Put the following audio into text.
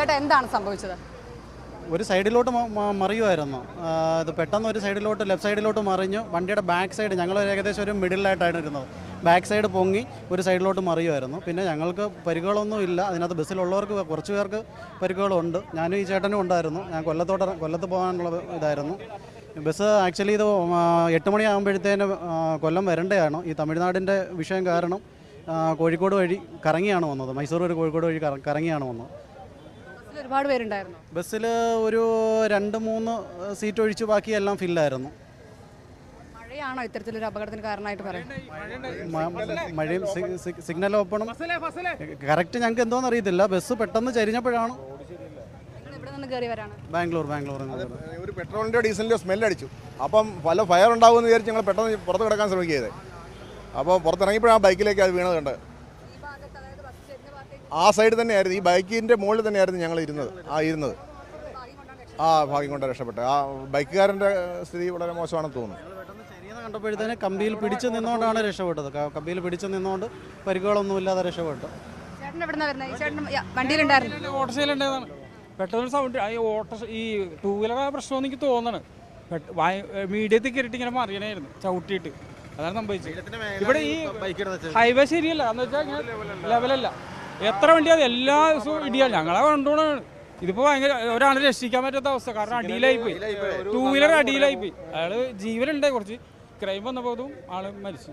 ചേട്ടാ എന്താണ് സംഭവിച്ചത്? ഒരു സൈഡിലോട്ട് മറിയുമായിരുന്നു അത് പെട്ടെന്ന് ഒരു സൈഡിലോട്ട് ലെഫ്റ്റ് സൈഡിലോട്ട് മറിഞ്ഞു. വണ്ടിയുടെ ബാക്ക് സൈഡ് ഞങ്ങൾ ഏകദേശം ഒരു മിഡിലായിട്ടാണ് ഇരുന്നത് ബാക്ക് സൈഡ് പൊങ്ങി ഒരു സൈഡിലോട്ട് മറിയുമായിരുന്നു പിന്നെ ഞങ്ങൾക്ക് പരിക്കുകളൊന്നും ഇല്ല. അതിനകത്ത് ബസ്സിലുള്ളവർക്ക് കുറച്ച് പേർക്ക് പരിക്കുകളുണ്ട്. ഞാനും ഈ ചേട്ടനും ഉണ്ടായിരുന്നു. ഞാൻ കൊല്ലത്തോട്ട് കൊല്ലത്ത് പോകാനുള്ള ഇതായിരുന്നു. ബസ് ആക്ച്വലി ഇത് എട്ട് മണിയാകുമ്പോഴത്തേന് കൊല്ലം വരേണ്ടതാണ് ഈ തമിഴ്നാടിന്റെ വിഷയം കാരണം കോഴിക്കോട് വഴി കറങ്ങിയാണ് വന്നത്. മൈസൂർ വരെ കോഴിക്കോട് വഴി കറങ്ങിയാണ് വന്നത്. ഒരുപാട് പേരുണ്ടായിരുന്നു? ബസ്സിൽ ഒരു രണ്ട് മൂന്ന് സീറ്റ് ഒഴിച്ച് ബാക്കി എല്ലാം ഫില്ലായിരുന്നു. മഴയാണോ ഇത്തരത്തിലൊരു അപകടത്തിന് കാരണമായിട്ട് പറയുന്നത് മഴയും സിഗ്നൽ ഓപ്പണും. കറക്റ്റ് ഞങ്ങൾക്ക് എന്തോന്ന് അറിയത്തില്ല. ബസ് പെട്ടെന്ന് ചരിഞ്ഞപ്പോഴാണ്. ബാംഗ്ലൂർ ബാംഗ്ലൂർ ഒരു പെട്രോളിന്റെ ഡീസലിന്റെ സ്മെല്ല് അടിച്ചു. അപ്പം പല ഫയർ ഉണ്ടാവുമെന്ന് വിചാരിച്ച് ഞങ്ങൾ പെട്ടെന്ന് പുറത്ത് കിടക്കാൻ ശ്രമിക്കുകയത് അപ്പോൾ പുറത്തിറങ്ങിയപ്പോഴാണ് ബൈക്കിലേക്ക് അത് വീണത് കണ്ടത് ആ സൈഡ് തന്നെയായിരുന്നു ഈ ബൈക്കിന്റെ മുകളിൽ തന്നെയായിരുന്നു ഞങ്ങൾ ഇരുന്നത്. ആ ഇരുന്നത്. ആ ഭാഗ്യം കൊണ്ട് രക്ഷപ്പെട്ടു. ആ ബൈക്കുകാരന്റെ സ്ഥിതി വളരെ മോശമാണെന്ന് തോന്നുന്നു. കണ്ടപ്പോഴത്തേന് കമ്പിയിൽ പിടിച്ച് നിന്നുകൊണ്ടാണ് രക്ഷപ്പെട്ടത്. കമ്പിയിൽ പിടിച്ച് നിന്നുകൊണ്ട് പരിക്കുകളൊന്നും ഇല്ലാതെ രക്ഷപ്പെട്ടു. പെട്ടെന്ന് സൗണ്ട് ഈ ഓട്ടോ ഈ ടൂ വീലർ പ്രശ്നം എനിക്ക് തോന്നണ്. മീഡിയത്തിൽ കയറിയിട്ട് ഇങ്ങനെ മറിയണായിരുന്നു ചവിട്ടിയിട്ട്. അതാണ് സംഭവിച്ചത്. ഇവിടെ ഈ ഹൈവേ ശരിയല്ല. എന്ന് വെച്ചാൽ ലെവലല്ല എത്ര വണ്ടി അത് എല്ലാ ദിവസവും ഇടിയാണ് ഞങ്ങളെ കൊണ്ടുപോകണാണ് ഇതിപ്പോ ഭയങ്കര ഒരാളെ രക്ഷിക്കാൻ പറ്റാത്ത അവസ്ഥ. കാരണം അടിയിലായി പോയി. ടൂ വീലർ അടിയിലായി പോയി. അയാൾ ജീവനുണ്ടായി കുറച്ച്. ക്രൈം വന്നപ്പോഴും ആൾ മരിച്ചു.